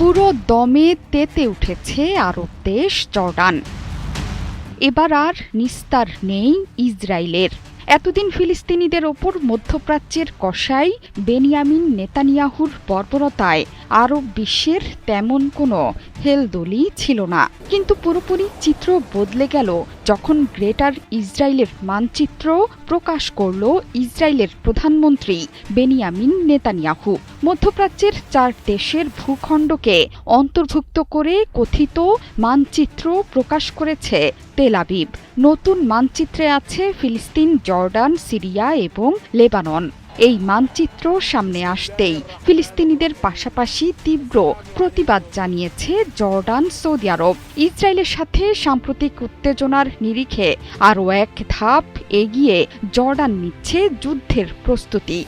পুরো দমে তেতে উঠেছে আরব দেশ জর্ডান। এবার আর নিস্তার নেই ইসরায়েলের। এতদিন ফিলিস্তিনিদের ওপর মধ্যপ্রাচ্যের কসাই বেনিয়ামিন নেতানিয়াহুর বর্বরতায় আরব বিশ্বের তেমন কোনো হেলদোলই ছিল না। কিন্তু পুরোপুরি চিত্র বদলে গেল যখন গ্রেটার ইসরায়েলের মানচিত্র প্রকাশ করল ইসরায়েলের প্রধানমন্ত্রী বেনিয়ামিন নেতানিয়াহু। মধ্যপ্রাচ্যের চার দেশের ভূখণ্ডকে অন্তর্ভুক্ত করে কথিত মানচিত্র প্রকাশ করেছে তেল আবিব। নতুন মানচিত্রে আছে ফিলিস্তিন, জর্ডান, সিরিয়া এবং লেবানন। এই মানচিত্র সামনে আসতেই ফিলিস্তিনিদের পাশাপাশি তীব্র প্রতিবাদ জানিয়েছে জর্ডান, সৌদি আরব। ইসরায়েলের সাথে সাম্প্রতিক উত্তেজনার নিরিখে আরও এক ধাপ এগিয়ে জর্ডান নিচ্ছে যুদ্ধের প্রস্তুতি।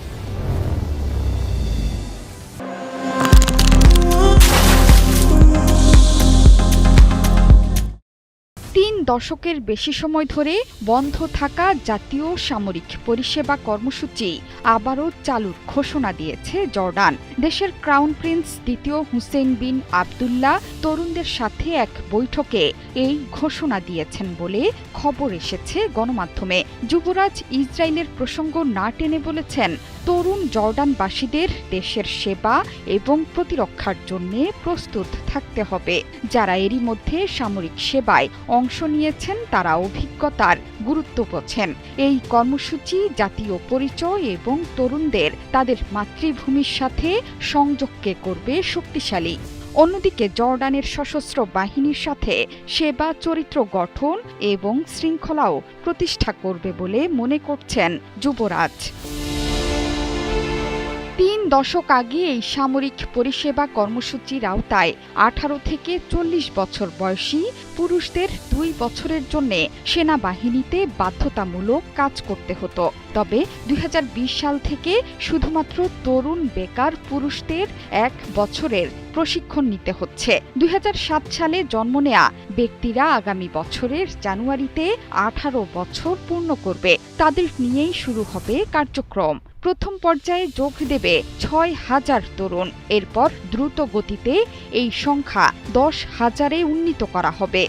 দশকের বেশি সময় ধরে বন্ধ থাকা জাতীয় সামরিক পরিষেবা কর্মসূচি আবারও চালুর ঘোষণা দিয়েছে জর্ডান। দেশের ক্রাউন প্রিন্স দ্বিতীয় হুসেন বিন আবদুল্লাহ তরুণদের সাথে এক বৈঠকে এই ঘোষণা দিয়েছেন বলে খবর এসেছে গণমাধ্যমে। যুবরাজ ইসরায়েলের প্রসঙ্গ না টেনে বলেছেন তরুণ জর্ডানবাসীদের দেশের সেবা এবং প্রতিরক্ষার জন্য প্রস্তুত থাকতে হবে। যারা এরই মধ্যে সামরিক সেবায় অংশ নিয়েছেন, তারা অভিজ্ঞতার গুরুত্ব বোঝেন। এই কর্মসূচি জাতীয় পরিচয় এবং তরুণদের তাদের মাতৃভূমির সাথে সংযোগকে করবে শক্তিশালী। অন্যদিকে জর্ডানের সশস্ত্র বাহিনীর সাথে সেবা, চরিত্র গঠন এবং শৃঙ্খলাও প্রতিষ্ঠা করবে বলে মনে করছেন যুবরাজ। দশক আগে এই সামরিক পরিষেবা কর্মসূচির আওতায় আঠারো থেকে চল্লিশ বছর বয়সী পুরুষদের দুই বছরের জন্য সেনাবাহিনীতে বাধ্যতামূলক কাজ করতে হতো। তবে দুই হাজার বিশ সাল থেকে শুধুমাত্র তরুণ বেকার পুরুষদের এক বছরের প্রশিক্ষণ নিতে হচ্ছে। দুই হাজার সাত সালে জন্ম নেয়া ব্যক্তিরা আগামী বছরের জানুয়ারিতে আঠারো বছর পূর্ণ করবে। তাদের নিয়েই শুরু হবে কার্যক্রম। প্রথম পর্যায়ে যোগ দেবে ছয় হাজার তরুণ। এরপর দ্রুত গতিতে এই সংখ্যা দশ হাজারে উন্নীত করা হবে।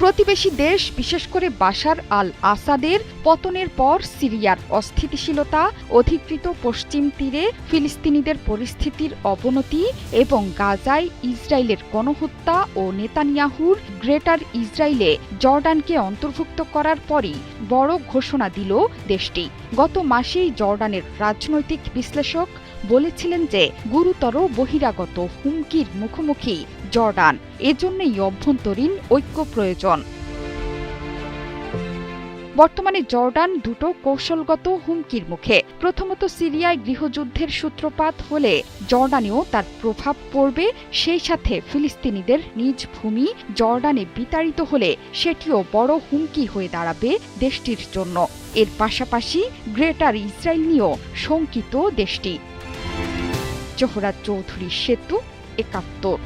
প্রতিবেশী দেশ, বিশেষ করে বাশার আল আসাদের পতনের পর সিরিয়ার অস্থিতিশীলতা, অধিকৃত পশ্চিম তীরে ফিলিস্তিনিদের পরিস্থিতির অবনতি এবং গাজায় ইসরায়েলের গণহত্যা ও নেতানিয়াহুর গ্রেটার ইসরায়েলে জর্ডানকে অন্তর্ভুক্ত করার পরই বড় ঘোষণা দিল দেশটি। গত মাসেই জর্ডানের রাজনৈতিক বিশ্লেষক বলেছিলেন যে গুরুতর বহিরাগত হুমকির মুখোমুখি জর্ডান। এজন্যই অভ্যন্তরীণ ঐক্য প্রয়োজন। বর্তমানে জর্ডান দুটো কৌশলগত হুমকির মুখে। প্রথমত সিরিয়ায় গৃহযুদ্ধের সূত্রপাত হলে জর্ডানেও তার প্রভাব পড়বে, সেই সাথে ফিলিস্তিনিদের নিজ ভূমি জর্ডানে বিতাড়িত হলে সেটিও বড় হুমকি হয়ে দাঁড়াবে দেশটির জন্য। এর পাশাপাশি গ্রেটার ইসরায়েল নিয়েও শঙ্কিত দেশটি। জোহরা চৌধুরী, সেতু একাত্তর।